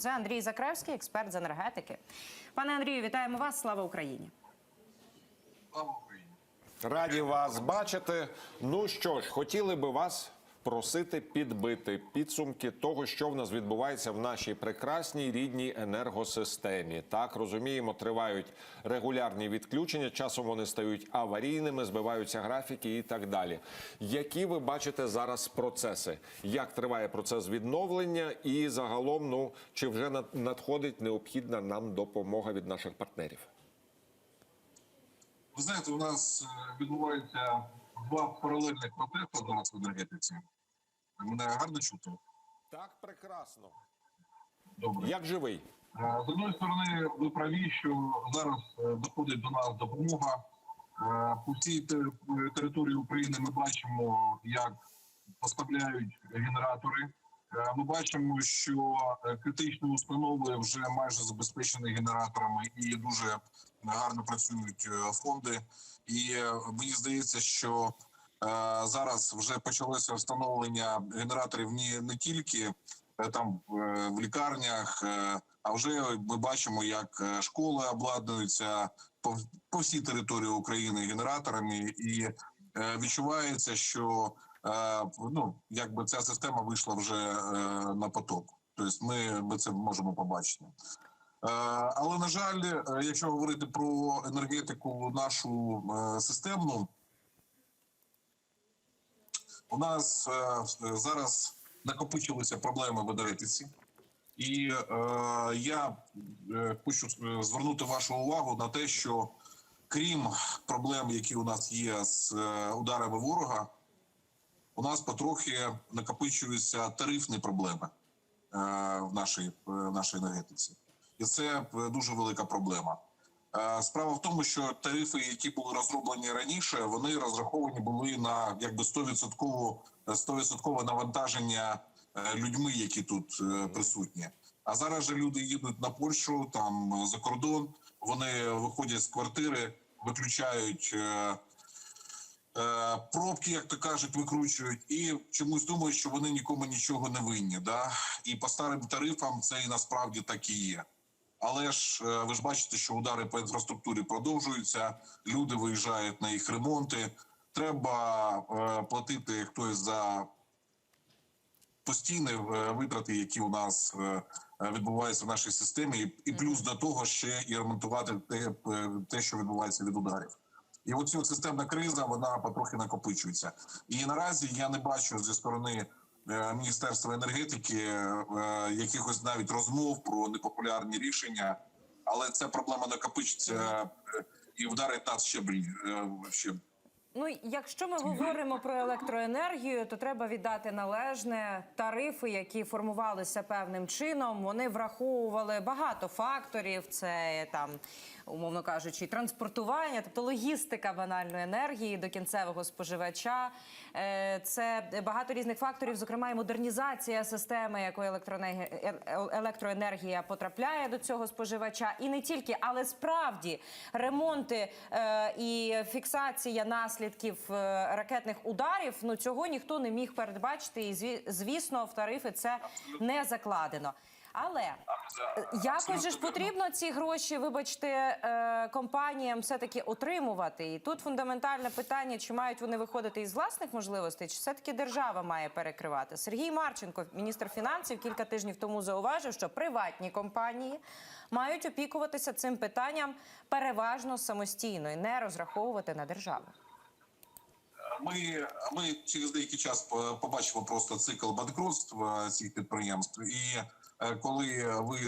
Це Андрій Закревський, експерт з енергетики. Пане Андрію, вітаємо вас. Слава Україні! Раді вас бачити. Ну що ж, хотіли би вас просити підбити підсумки того, що в нас відбувається в нашій прекрасній рідній енергосистемі. Так розуміємо, тривають регулярні відключення. Часом вони стають аварійними, збиваються графіки і так далі. Які ви бачите зараз процеси? Як триває процес відновлення, і загалом, ну чи вже надходить необхідна нам допомога від наших партнерів? Ви знаєте, у нас е, відбуваються два паралельних процеси зараз в енергетиці. Мене гарно чути? Так, прекрасно. Добре. Як живий? Е, З одної сторони, ви праві, що зараз е, доходить до нас допомога. Е, По всій території України ми бачимо, як поставляють генератори. Ми бачимо, що критичні установи вже майже забезпечені генераторами і дуже гарно працюють фонди. І мені здається, що зараз вже почалося встановлення генераторів не, тільки е, там е, в лікарнях, е, а вже ми бачимо, як е, школи обладнуються по, всій території України генераторами, і е, відчувається, що е, ну якби ця система вийшла вже е, на поток. Тобто, ми, це можемо побачити. Е, Але на жаль, е, якщо говорити про енергетику нашу е, системну, у нас е, зараз накопичилися проблеми в енергетиці, і е, я е, хочу е, звернути вашу увагу на те, що крім проблем, які у нас є з е, ударами ворога, у нас потрохи накопичуються тарифні проблеми е, в нашій, в нашій енергетиці, і це е, дуже велика проблема. Е, Справа в тому, що тарифи, які були розроблені раніше, вони розраховані були на якби 100% 100% навантаження е, людьми, які тут е, присутні. А зараз же люди їдуть на Польщу, там за кордон. Вони виходять з квартири, виключають е, е, пробки, як то кажуть, викручують, і чомусь думають, що вони нікому нічого не винні. Да? І по старим тарифам це і насправді так і є. Але ж е, ви ж бачите, що удари по інфраструктурі продовжуються. Люди виїжджають на їх ремонти. Треба е, платити хтось за постійні е, витрати, які у нас відбуваються в нашій системі, і- плюс до того ще і ремонтувати те, те, що відбувається від ударів. І оцю системна криза вона потрохи накопичується. І наразі я не бачу зі сторони Міністерства енергетики е, якихось навіть розмов про непопулярні рішення, але ця проблема накопичиться е, і вдарить нас ще е, ще Ну, якщо ми говоримо про електроенергію, то треба віддати належне тарифи, які формувалися певним чином. Вони враховували багато факторів. Це там, умовно кажучи, транспортування, тобто логістика банальної енергії до кінцевого споживача. Е, Це багато різних факторів, зокрема і модернізація системи, якою електроенергія, е- потрапляє до цього споживача, і не тільки, але справді ремонти е, і фіксація наслідків ракетних ударів. Ну цього ніхто не міг передбачити, і зві- звісно, в тарифи це не закладено. Але е, якось же ж потрібно ці гроші, вибачте, е, компаніям все таки отримувати. І тут фундаментальне питання: чи мають вони виходити із власних можливостей, чи все таки держава має перекривати? Сергій Марченко, міністр фінансів, кілька тижнів тому зауважив, що приватні компанії мають опікуватися цим питанням переважно самостійно і не розраховувати на державу. Ми, ми через деякий час побачимо просто цикл банкрутства цих підприємств. І е, коли ви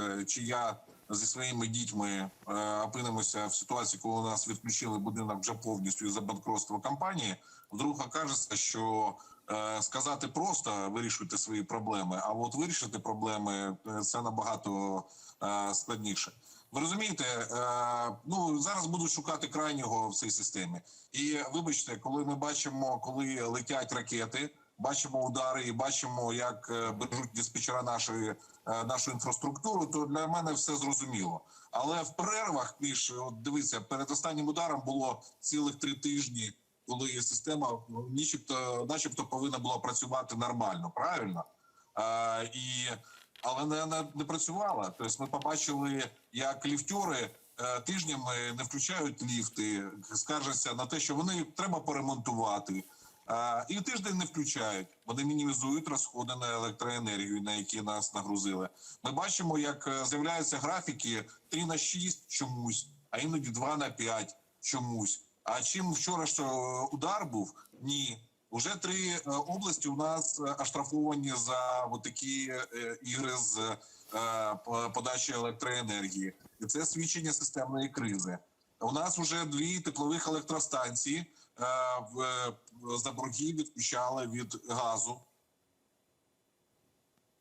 е, чи я зі своїми дітьми е, опинимося в ситуації, коли у нас відключили будинок вже повністю за банкротства компанії, вдруг окажеться, що е, сказати просто вирішуйте свої проблеми, а от вирішити проблеми е, це набагато е, складніше. Ви розумієте, е, ну зараз будуть шукати крайнього в цій системі. І вибачте, коли ми бачимо, коли летять ракети, бачимо удари і бачимо, як е, бережуть диспетчера нашої е, нашу інфраструктуру, то для мене все зрозуміло. Але в перервах між от дивіться, перед останнім ударом було цілих три тижні, коли система ну, начебто, начебто повинна була працювати нормально, правильно? Е, і але не, не, не працювала. Тобто ми побачили, як ліфтери е, тижнями не включають ліфти, скаржаться на те, що вони треба поремонтувати. І тиждень не включають. Вони мінімізують розходи на електроенергію, на які нас нагрузили. Ми бачимо, як е, з'являються графіки 3 на 6 чомусь, а іноді 2 на 5 чомусь. А чим вчора що е, удар був? Ні. Уже три е, області у нас оштрафовані за такі ігри з подачі електроенергії, і це свідчення системної кризи. У нас вже дві теплових електростанції за борги відключали від газу.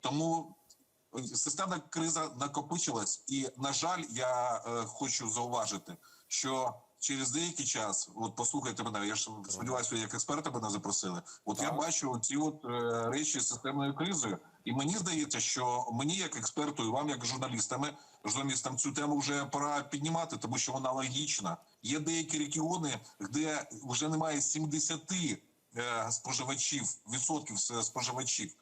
Тому системна криза накопичилась, і на жаль, я е, хочу зауважити, що через деякий час, от послухайте мене, я ж сподіваюся, як експерти мене запросили. От я бачу ці от е, речі з системною кризою, і мені здається, що мені, як експерту, і вам, як журналістами, журналістам, цю тему вже пора піднімати, тому що вона логічна. Є деякі регіони, де вже немає 70 е, споживачів, відсотків е, споживачів.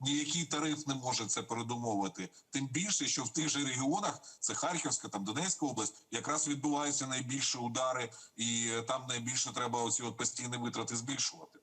Ніякий тариф не може це передумовити. Тим більше, що в тих же регіонах, це Харківська, там Донецька область, якраз відбуваються найбільші удари, і е, там найбільше треба оці от постійні витрати збільшувати.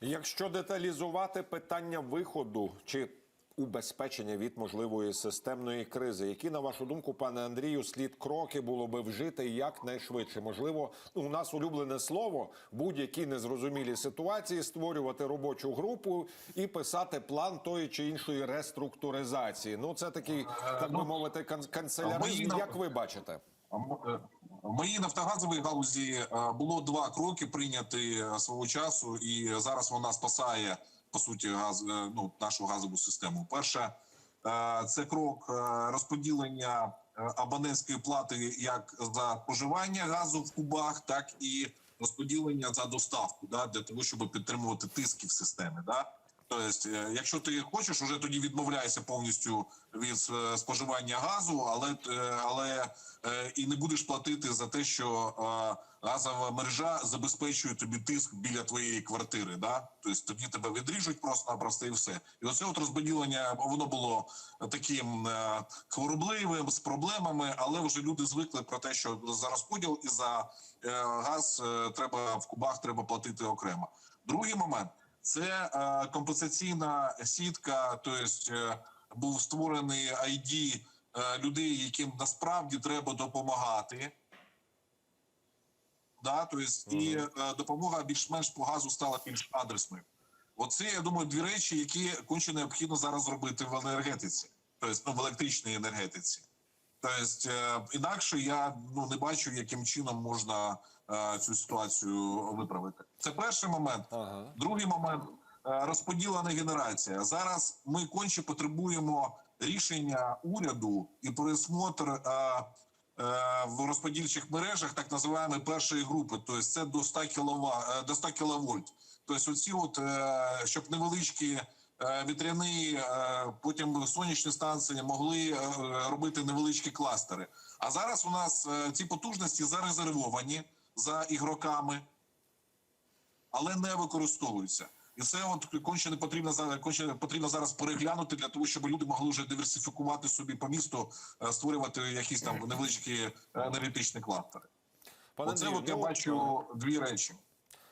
Якщо деталізувати питання виходу чи убезпечення від можливої системної кризи, які на вашу думку, пане Андрію, слід кроки було би вжити якнайшвидше? Можливо, ну у нас улюблене слово будь-які незрозумілі ситуації створювати робочу групу і писати план тої чи іншої реструктуризації. Ну це такий, так би мовити, кан- канцеляризм. Як ви бачите? М- е, В моїй нафтогазовій галузі е, було два кроки прийняти е, свого часу, і зараз вона спасає по суті газ, е, ну, нашу газову систему. Перше, е, це крок е, розподілення абонентської плати як за споживання газу в кубах, так і розподілення за доставку, да, для того, щоб підтримувати тиски в системі. Да. Тобто, якщо ти хочеш, уже тоді відмовляйся повністю від е, споживання газу, але е, але і не будеш платити за те, що газова мережа забезпечує тобі тиск біля твоєї квартири. Да? Тобто тоді тебе відріжуть просто-напросто і все. І оце от розподілення воно було таким хворобливим з проблемами, але вже люди звикли про те, що за розподіл і за газ треба в кубах треба платити окремо. Другий момент. Це е, компенсаційна сітка, тобто е, був створений ID е, людей, яким насправді треба допомагати. Да, тобто, і допомога більш-менш по газу стала більш адресною. Оце, я думаю, дві речі, які конче необхідно зараз зробити в енергетиці, тобто ну, в електричній енергетиці. Тобто, інакше я ну не бачу, яким чином можна е, цю ситуацію виправити. Це перший момент. Ага. Другий момент е, розподілена генерація. Зараз ми конче потребуємо рішення уряду і пересмотр е, е, в розподільчих мережах так називаємо першої групи. Тобто це до 100 кВт, до 100 кВт. Тобто, оці от е, щоб невеличкі. Е, Вітряні, е, потім сонячні станції могли е, робити невеличкі кластери. А зараз у нас ці потужності зарезервовані за ігроками але не використовуються. І це от конче не потрібно конче потрібно зараз переглянути для того, щоб люди могли вже диверсифікувати собі по місту, створювати якісь там невеличкі енергетичні кластери. Пане Оце Андрію, от я ну, бачу дві речі.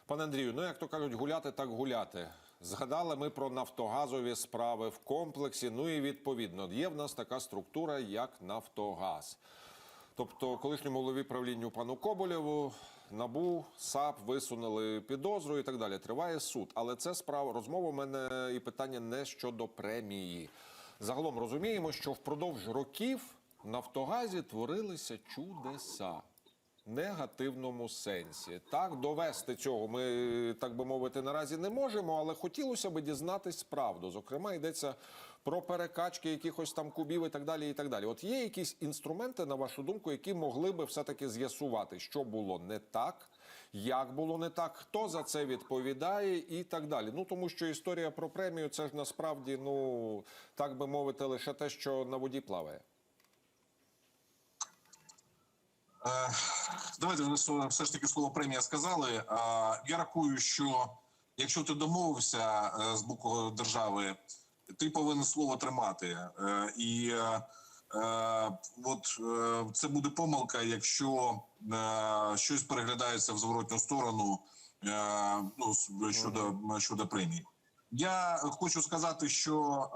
Пане Андрію, ну як то кажуть, гуляти так гуляти. Згадали ми про нафтогазові справи в комплексі. Ну і відповідно є в нас така структура, як Нафтогаз. Тобто, колишньому голові правлінню пану Коболєву набу САП висунули підозру і так далі. Триває суд, але це справа розмова. У мене і питання не щодо премії. Загалом розуміємо, що впродовж років в Нафтогазі творилися чудеса негативному сенсі. Так, довести цього ми, так би мовити, наразі не можемо, але хотілося б дізнатись правду. Зокрема, йдеться про перекачки якихось там кубів і так далі. І так далі. От є якісь інструменти, на вашу думку, які могли би все-таки з'ясувати, що було не так. Як було не так, хто за це відповідає, і так далі. Ну тому що історія про премію це ж насправді, ну так би мовити, лише те, що на воді плаває. Е, Давайте все ж таки слово премія сказали. Я рахую, що якщо ти домовився е, з боку держави ти повинен слово тримати. Е, і е, от це буде помилка, якщо щось переглядається в зворотню сторону ну, щодо, щодо премії. Я хочу сказати, що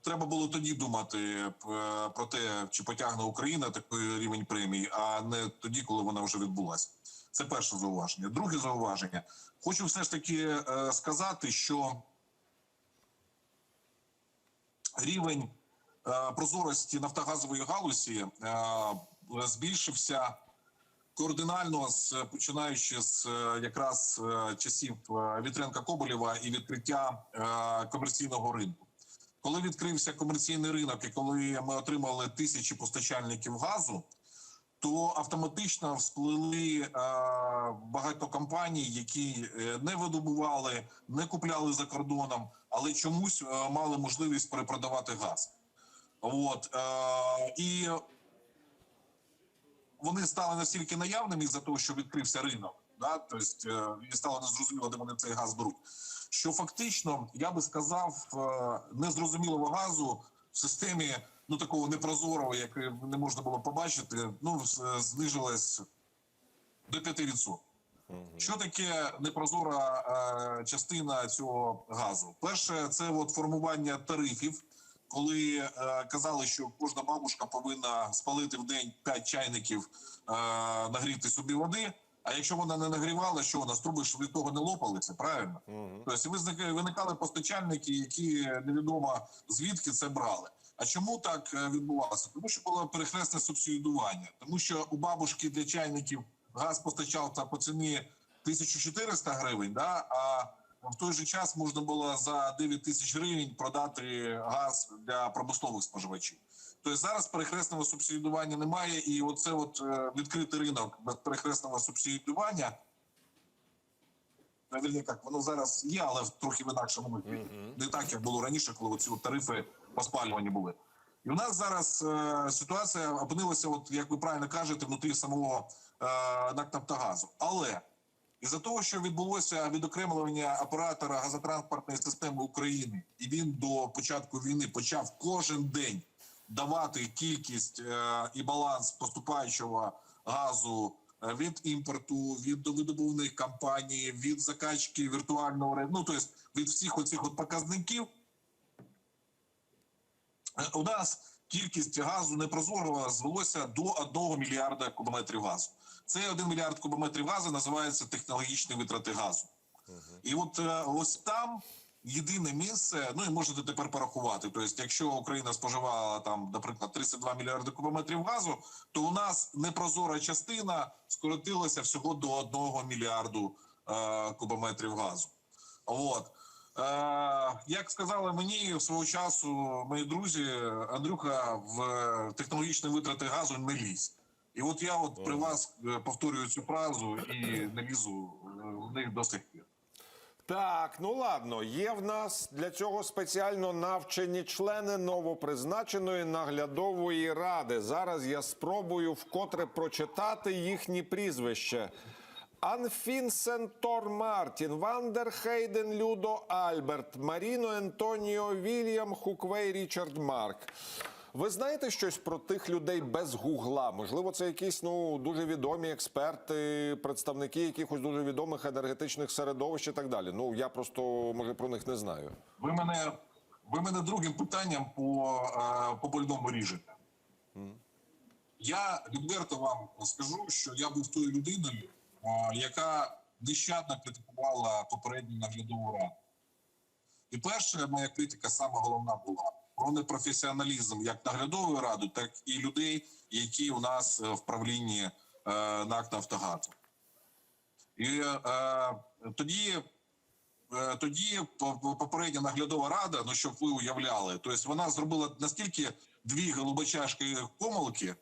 треба було тоді думати е, про те, чи потягне Україна такий рівень премії, а не тоді, коли вона вже відбулася. Це перше зауваження. Друге зауваження. Хочу все ж таки е, сказати, що рівень е, прозорості нафтогазової галузі е, збільшився координально з починаючи з е, якраз е, часів е, Вітренка Коболєва і відкриття е, комерційного ринку. Коли відкрився комерційний ринок, і коли ми отримали тисячі постачальників газу, то автоматично всплили е, багато компаній, які е, не видобували, не купляли за кордоном, але чомусь е, мали можливість перепродавати газ. От і вони стали настільки наявними за того, що відкрився ринок, да, тобто і стало незрозуміло, де вони цей газ беруть. Що фактично, я би сказав, е, незрозумілого газу в системі ну такого непрозорого, як не можна було побачити, ну знижилось до 5%. Що таке непрозора е, частина цього газу? Перше, це от формування тарифів, коли е, казали, що кожна бабушка повинна спалити в день 5 чайників е, нагріти собі води. А якщо вона не нагрівала, що вона з труби ж від того не лопалися, правильно? Тобто визник- виникали постачальники, які невідомо звідки це брали. А чому так е, відбувалося? Тому що було перехресне субсидіювання, тому що у бабушки для чайників газ постачав та по ціні 1400 гривень, да? а в той же час можна було за 9 тисяч гривень продати газ для промислових споживачів. Тобто зараз перехресного субсидіювання немає, і оце от е, відкритий ринок без перехресного субсидіювання. Навірно, як воно зараз є, але в трохи в інакшому вигляді. Не так, як було раніше, коли ці тарифи по спалюванню були. І у нас зараз е, ситуація опинилася, от як ви правильно кажете, внутрі самого е, НАК «Нафтогазу». Але із-за того, що відбулося відокремлення оператора газотранспортної системи України, і він до початку війни почав кожен день давати кількість е, і баланс поступаючого газу е, від імпорту, від видобувних компаній, від закачки віртуального ну тобто від всіх оцих от показників. Е, У нас кількість газу непрозорого звелося до 1 мільярда кубометрів газу. Цей 1 мільярд кубометрів газу називається технологічні витрати газу. І от е, ось там єдине місце, ну і можете тепер порахувати. Тобто, якщо Україна споживала там, наприклад, 32 мільярди кубометрів газу, то у нас непрозора частина скоротилася всього до 1 мільярду е, кубометрів газу. От. Е, як сказали мені свого часу мої друзі, Андрюха в е, технологічні витрати газу не лізь. І от я от при вас е, повторюю цю фразу і не лізу е, в них до сих пір. Так, ну ладно, є в нас для цього спеціально навчені члени новопризначеної наглядової ради. Зараз я спробую вкотре прочитати їхні прізвища. Анфін Сентор Мартін, Вандер Хейден Людо Альберт, Маріно Ентоніо Вільям Хуквей Річард Марк. Ви знаєте щось про тих людей без гугла? Можливо, це якісь ну дуже відомі експерти, представники якихось дуже відомих енергетичних середовищ і так далі. Ну я просто може про них не знаю. Ви мене, ви мене другим питанням по, е, по больному ріжете. Я відверто вам скажу, що я був тою людиною, е, яка нещадно критикувала попередню наглядову раду. І перша моя критика саме головна була про непрофесіоналізм як наглядової ради, так і людей, які у нас е, в правлінні е, НАК «Нафтогазу». І е, тоді Е, тоді по- по- попередня наглядова рада, ну щоб ви уявляли, тобто вона зробила настільки дві глибочайші помилки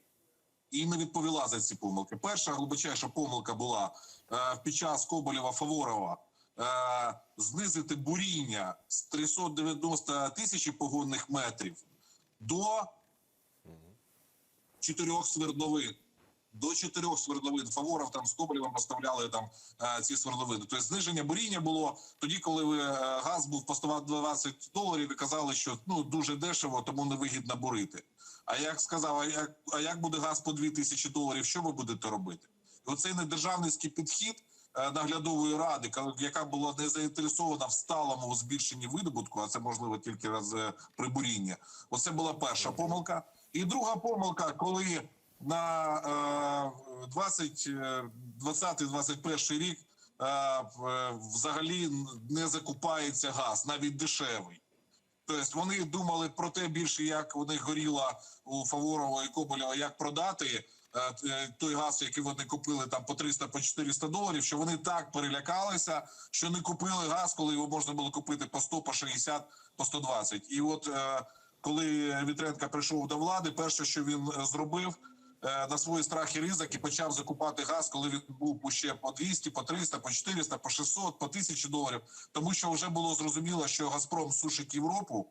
і не відповіла за ці помилки. Перша глибочайша помилка була е, під час Коболєва Фаворова знизити буріння з 390 тисяч погонних метрів до чотирьох свердловин. до чотирьох свердловин. Фаворов там з Коболєвим поставляли там е, ці свердловини. Тобто зниження буріння було тоді, коли е, газ був по 120 доларів і казали, що ну дуже дешево, тому невигідно бурити. А як сказав, а як, а як буде газ по 2000 доларів, що ви будете робити? І оцей недержавницький підхід е, наглядової ради, ка- яка була не заінтересована в сталому збільшенні видобутку, а це можливо тільки раз е, при бурінні. Оце була перша помилка. І друга помилка, коли на е, 20, е, 20-21 рік е, взагалі не закупається газ, навіть дешевий. Тобто вони думали про те більше, як у них горіло у Фаворова і Коболєва, як продати е, е, той газ, який вони купили там по 300 по 400 доларів. Що вони так перелякалися, що не купили газ, коли його можна було купити по 100, по 60, по 120. І от е, коли Вітренко прийшов до влади, перше, що він е, зробив. е, На свої страх і ризик і почав закупати газ, коли він був ще по 200, по 300, по 400, по 600, по 1000 доларів. Тому що вже було зрозуміло, що Газпром сушить Європу,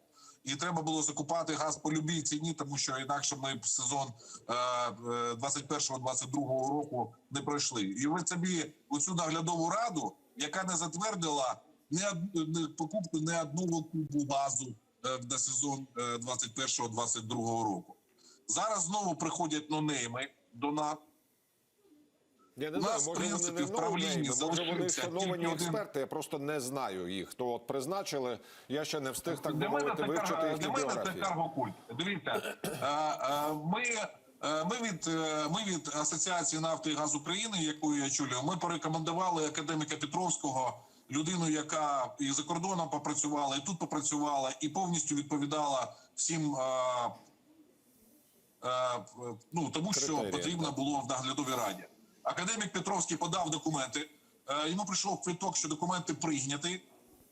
і треба було закупати газ по любій ціні, тому що інакше ми б сезон е, е, 21-22 року не пройшли. І ви собі оцю наглядову раду, яка не затвердила не, покупку не одного кубу газу е, на сезон е, 21-22 року. Зараз знову приходять нонейми до нас. Я не У знаю, нас, може вони не в може вони один- експерти, я просто не знаю їх. Хто от призначили, я ще не встиг так би мовити вивчити їхні для мене це каргокульт. Дивіться, е, е, ми, е, ми, від, ми від Асоціації нафти і газ України, яку я чулю, ми порекомендували академіка Петровського, людину, яка і за кордоном попрацювала, і тут попрацювала, і повністю відповідала всім. е, е, ну тому що потрібно так. було в наглядовій раді. Академік Петровський подав документи. е, Йому прийшов квиток, що документи прийняті.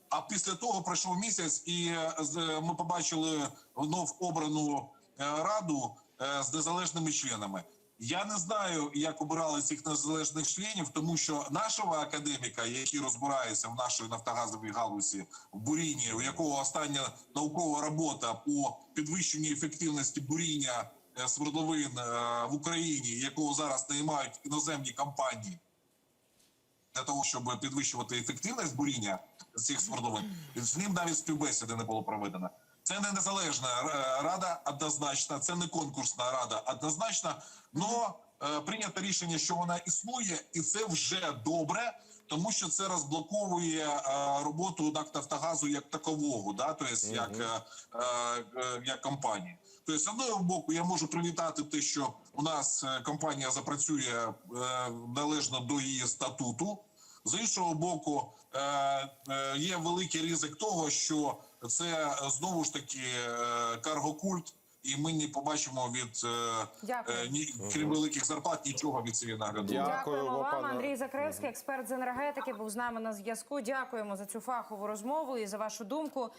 А після того пройшов місяць, і е, з- ми побачили вновь обрану е, раду е, з незалежними членами. Я не знаю, як обирали цих незалежних членів, тому що нашого академіка, який розбирається в нашій нафтогазовій галузі в бурінні, у якого остання наукова робота по підвищенню ефективності буріння е, свердловин е, в Україні, якого зараз наймають іноземні компанії для того, щоб підвищувати ефективність буріння цих свердловин, з ним навіть співбесіди не було проведено. Це не незалежна е, рада, однозначно, це не конкурсна рада, однозначно. Но е, прийнято рішення, що вона існує, і це вже добре, тому що це розблоковує е, роботу «Нафтогазу» як такового, да, тобто як, е, е, як компанії. Тобто, з одного боку, я можу привітати те, що у нас е, компанія запрацює е, належно до її статуту. З іншого боку, е, є великий ризик того, що це знову ж таки каргокульт, і ми не побачимо від ні, крім великих зарплат нічого від цієї нагляду. Дякуємо вам. пане- Андрій Закревський, експерт з енергетики, був з нами на зв'язку. Дякуємо за цю фахову розмову і за вашу думку.